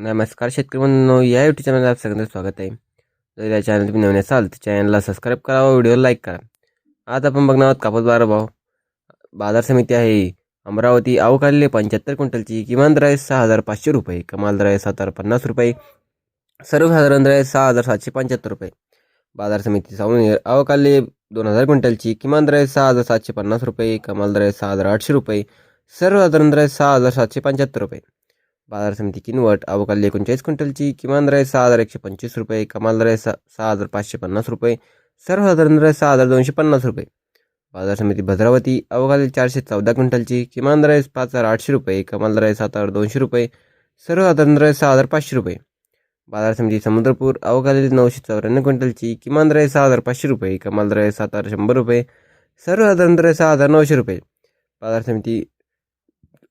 नमस्कार शेतकरी म्हणून या युट्यूब चॅनलला आप सगळ्यांचं स्वागत आहे. जर या चॅनल तुम्ही नवीन असाल तर चॅनलला सबस्क्राईब करा व व्हिडिओ लाईक करा. आज आपण बघणार आहोत कापूस बाजार भाव. बाजार समिती आहे अमरावती. अवकालले पंच्याहत्तर क्विंटलची. किमान दर आहे सहा हजार पाचशे रुपये. कमाल दर आहे सात हजार पन्नास रुपये. सर्वसाधारण दर आहे सहा हजार सातशे पंच्याहत्तर रुपये. बाजार समिती सावनेर अवकालले दोन हजार क्विंटलची. किमान दर आहे सहा हजार सातशे पन्नास रुपये. कमाल दर आहे सहा हजार आठशे रुपये. सर्वसाधारण दर आहे सहा हजार सातशे पंच्याहत्तर रुपये. बाजार समिती किनवट अवकाळी एकोणचाळीस क्विंटलची किमान दर आहे सहा हजार एकशे पंचवीस रुपये कमाल दर आहे सा सहा हजार पाचशे पन्नास रुपये सर्वसाधारण दर आहे सहा हजार दोनशे पन्नास रुपये. बाजार समिती भद्रावती अवकाळी चारशे चौदा क्विंटलची किमान दर आहे पाच हजार आठशे रुपये कमाल दर आहे सात हजार दोनशे रुपये सर्वसाधारण दर आहे सहा हजार पाचशे रुपये. बाजार समिती समुद्रपूर अवकाळी नऊशे चौऱ्याण्णव क्विंटलची किमान दर आहे सहा हजार पाचशे रुपये कमाल दर आहे सात हजार शंभर रुपये सर्वसाधारण दर आहे सहा हजार नऊशे रुपये. बाजार समिती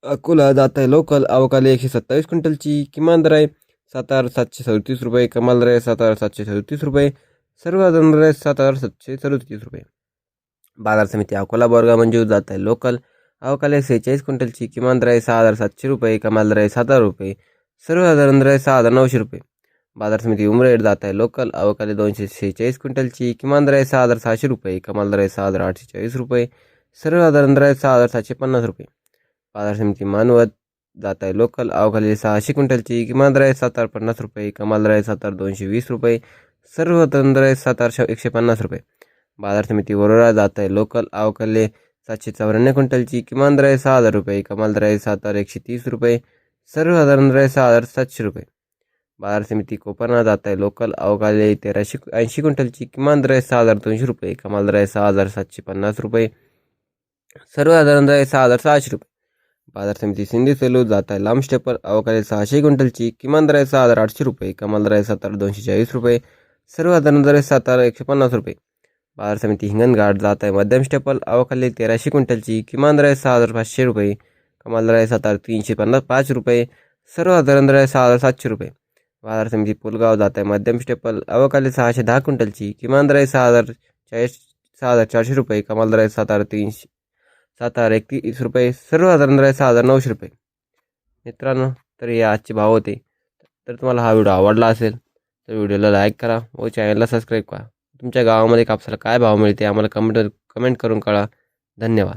अकोला जात आहे लोकल अवकाली एकशे सत्तावीस क्विंटलची किमान दर आहे सात हजार सातशे सदतीस रुपये कमाल दर आहे सात हजार सातशे सदतीस रुपये सर्वसाधारण दर आहे सात हजार सातशे सदतीस रुपये. बाजार समिती अकोला बोरगा मंजूर जात आहे लोकल अवकाली सेहेचाळीस क्विंटलची किमान दर आहे सहा हजार सातशे रुपये कमाल दर आहे सात हजार रुपये सर्वसाधारण दर आहे सहा हजार नऊशे रुपये. बाजार समिती उमरेड जात आहे लोकल अवकाली दोनशे सेहेचाळीस क्विंटलची किमान दर आहे सहा हजार सहाशे रुपये कमाल दर आहे सहा हजार आठशे चाळीस रुपये सर्वसाधारण दर आहे सहा हजार सातशे पन्नास रुपये. बाजार समिती मानवत जात आहे लोकल अवघाली सहाशे क्विंटलची किमान दर आहे सात हजार पन्नास रुपये कमाल दर आहे सात हजार दोनशे वीस रुपये सर्व तंत्र आहे सात हजार एकशे पन्नास रुपये। बाजार समिती वरोरा जात आहे लोकल अवकाले सातशे चौऱ्याण्णव क्विंटलची किमान दर आहे सहा हजार रुपये कमाल दर आहे सात हजार एकशे तीस रुपये सर्वसाधारण दर आहे सहा हजार सातशे रुपये। बाजार समिती कोपरना जात आहे लोकल अवकाले तेराशे ऐंशी क्विंटलची किमान दर आहे सहा हजार दोनशे रुपये कमाल दर आहे सहा हजार सातशे पन्नास रुपये सर्वसाधारण दर आहे सहा हजार सहाशे रुपये। बाजार समिती सिंधी सेलू जात आहे लांब स्टेपर अवकाळी सहाशे क्विंटलची किमान दर सहा हजार आठशे रुपये कमाल दर आहे दोनशे चाळीस रुपये सर्वसाधारण दर सातारा एकशे पन्नास रुपये. बाजार समिती हिंगणघाट जात आहे मध्यम स्टेपल अवकाळी तेराशे क्विंटलची किमान दर आहे सहा हजार पाचशे रुपये कमाल दर आहे तीनशे पन्नास पाच रुपये सर्वसाधारण दर आहे सहा हजार सातशे रुपये. बाजार समिती पुलगाव जात आहे मध्यम स्टेपल अवकाळी सहाशे दहा क्विंटलची किमान दर आहे सहा हजार चाळीस सहा हजार चारशे रुपये कमाल दर आहे तीनशे सात हजार एकतीस रुपये सर्वसाधारण दर सहा हजार नऊशे रुपये. मित्रांनो तर हे आजचे भाव होते. तर तुम्हाला हा व्हिडिओ आवडला असेल तर व्हिडिओला लाईक करा व चॅनलला सबस्क्राईब करा. तुमच्या गावामध्ये कापसाला काय भाव मिळते आम्हाला कमेंट कमेंट करून कळा धन्यवाद.